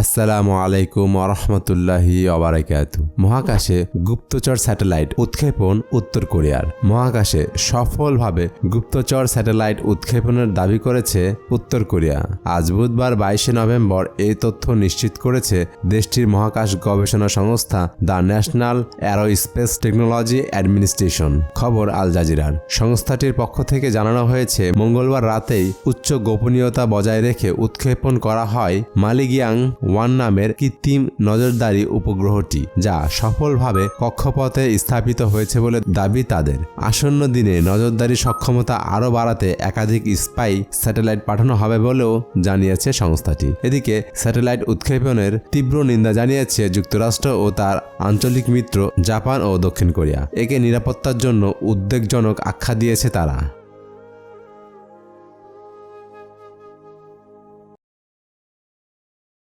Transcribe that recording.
আসসালামু আলাইকুম আরহামতুল্লাহি অবরাকাতু মহাকাশে গুপ্তচর স্যাটেলাইট উৎক্ষেপণ উত্তর কোরিয়ার। মহাকাশে সফলভাবে গুপ্তচর স্যাটেলাইট উৎক্ষেপণের দাবি করেছে উত্তর কোরিয়া। আজ বুধবার বাইশে নভেম্বর এই তথ্য নিশ্চিত করেছে দেশটির মহাকাশ গবেষণা সংস্থা the national aerospace technology administration, খবর আল জাজিরার। সংস্থাটির পক্ষ থেকে জানানো হয়েছে, মঙ্গলবার রাতেই উচ্চ গোপনীয়তা বজায় রেখে উৎক্ষেপণ করা হয় মালিগিয়াং ওয়ান নামের কৃত্রিম নজরদারি উপগ্রহটি, যা সফলভাবে কক্ষপথে স্থাপিত হয়েছে বলে দাবি তাদের। আসন্ন দিনে নজরদারি সক্ষমতা আরও বাড়াতে একাধিক স্পাই স্যাটেলাইট পাঠানো হবে বলেও জানিয়েছে সংস্থাটি। এদিকে, স্যাটেলাইট উৎক্ষেপণের তীব্র নিন্দা জানিয়েছে যুক্তরাষ্ট্র ও তার আঞ্চলিক মিত্র জাপান ও দক্ষিণ কোরিয়া। একে নিরাপত্তার জন্য উদ্বেগজনক আখ্যা দিয়েছে তারা।